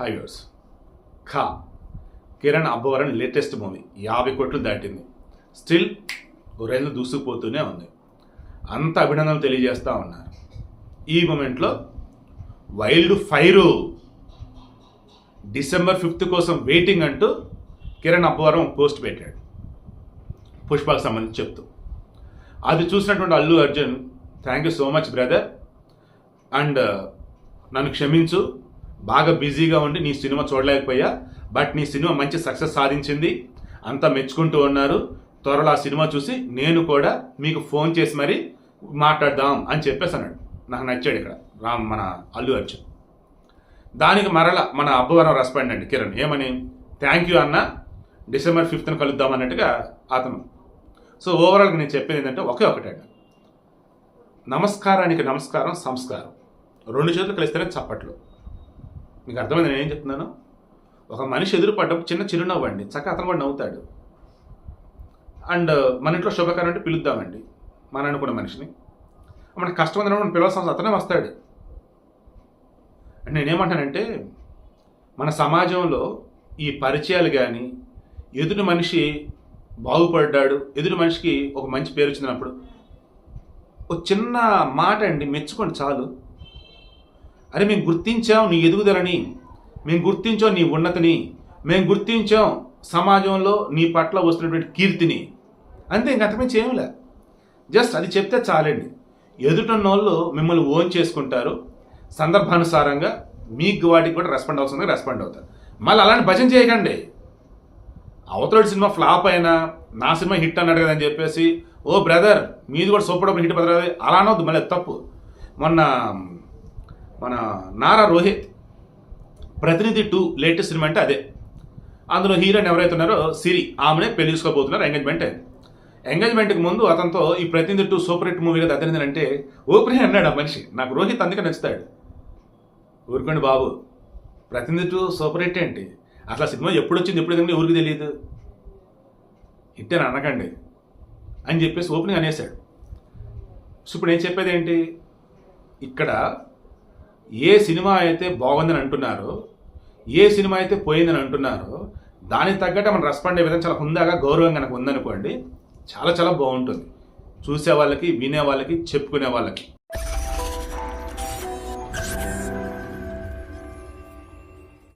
Highways ఖా Kiran అబ్బవరన్ latest movie. యాభై కోట్లు దాటింది. స్టిల్ గొర్రెలు దూసుకుపోతూనే ఉంది. అంత అభినందనలు తెలియజేస్తూ ఉన్నారు ఈ మూమెంట్లో వైల్డ్ ఫైరు డిసెంబర్ ఫిఫ్త్ కోసం వెయిటింగ్ అంటూ కిరణ్ అబ్బవరం పోస్ట్ పెట్టాడు. పుష్పకు సంబంధించి చెప్తూ. అది చూసినటువంటి Allu Arjun thank you so much brother and నన్ను క్షమించు. బాగా బిజీగా ఉండి నీ సినిమా చూడలేకపోయా? బట్ నీ సినిమా మంచి సక్సెస్ సాధించింది. అంతా మెచ్చుకుంటూ ఉన్నారు. త్వరలో ఆ సినిమా చూసి నేను కూడా మీకు ఫోన్ చేసి మరి మాట్లాడదాం అని చెప్పేసి అన్నాడు. నాకు నచ్చాడు ఇక్కడ. రామ్ మన అల్లు అర్జున్. దానికి మరల మన అబ్బవరం రెస్పాండ్ అండి కిరణ్. ఏమని? థ్యాంక్ యూ అన్న. డిసెంబర్ ఫిఫ్త్న కలుద్దాం అన్నట్టుగా అతను. సో ఓవరాల్గా నేను చెప్పేది ఏంటంటే ఒకే ఒకటే నమస్కారానికి నమస్కారం సంస్కారం. రెండు చేతులు కలిస్తేనే చప్పట్లు. మీకు అర్థమైంది నేను ఏం చెప్తున్నాను? ఒక మనిషి ఎదురుపడ్డం చిన్న చిరునవ్వు అండి. చక్క అతను కూడా నవ్వుతాడు. అండ్ మన ఇంట్లో శుభకారం అంటే పిలుద్దామండి. మన అనుకున్న మనిషిని. మనకి కష్టం ఉందని మనం పిలవాల్సిన అతనే వస్తాడు. అంటే నేనేమంటానంటే మన సమాజంలో ఈ పరిచయాలు కానీ ఎదుటి మనిషి బాగుపడ్డాడు ఎదుటి మనిషికి ఒక మంచి పేరు వచ్చినప్పుడు ఒక చిన్న మాట అండి మెచ్చుకోండి చాలు. అరే మేము గుర్తించాం నీ ఎదుగుదలని. మేము గుర్తించాం నీ ఉన్నతిని. మేము గుర్తించాం సమాజంలో నీ పట్ల వస్తున్నటువంటి కీర్తిని. అంతే ఇంక అంతమించి ఏమిలే జస్ట్ అది చెప్తే చాలండి. ఎదుటన్న వాళ్ళు మిమ్మల్ని ఓన్ చేసుకుంటారు. సందర్భానుసారంగా మీకు వాటికి కూడా రెస్పాండ్ అవసరంగా రెస్పాండ్ అవుతారు మళ్ళీ అలాంటి భజన చేయకండి. అవతల సినిమా ఫ్లాప్ అయినా నా సినిమా హిట్ అన్నాడు కదా అని చెప్పేసి ఓ బ్రదర్ మీది కూడా సూపర్ డబ్బులు హిట్ పడదు అలా అనవద్దు మళ్ళీ తప్పు. మొన్న మన నారా రోహిత్ ప్రతినిధి టూ లేటెస్ట్ సినిమా అంటే అదే. అందులో హీరోయిన్ ఎవరైతే ఉన్నారో సిరి ఆమెనే పెళ్ళి చేసుకోబోతున్నారు ఎంగేజ్మెంట్ అయింది. ఎంగేజ్మెంట్కి ముందు అతనితో ఈ ప్రతినిధి టూ సూపర్ హిట్ మూవీ కదా అతనిది అంటే ఓపెన్ అన్నాడు ఆ మనిషి. నాకు రోహిత్ అందుకే నచ్చుతాడు. ఊరుకోండి బాబు. ప్రతినిధి టూ సూపర్ హిట్ ఏంటి? అసలు సినిమా ఎప్పుడు వచ్చింది ఎప్పుడు ఎందుకంటే ఊరికి తెలియదు. హిట్ అని అనకండి అని చెప్పేసి ఓపెనింగ్ అనేసాడు సో ఇప్పుడు నేను చెప్పేది ఏంటి? ఇక్కడ ఏ సినిమా అయితే బాగుందని అంటున్నారో ఏ సినిమా అయితే పోయిందని అంటున్నారో దానికి తగ్గట్టు మనం రెస్పాండ్ అయ్యే విధంగా చాలా హుందాగా గౌరవంగా నాకు ఉందనుకోండి చాలా చాలా బాగుంటుంది. చూసే వాళ్ళకి వినే వాళ్ళకి చెప్పుకునే వాళ్ళకి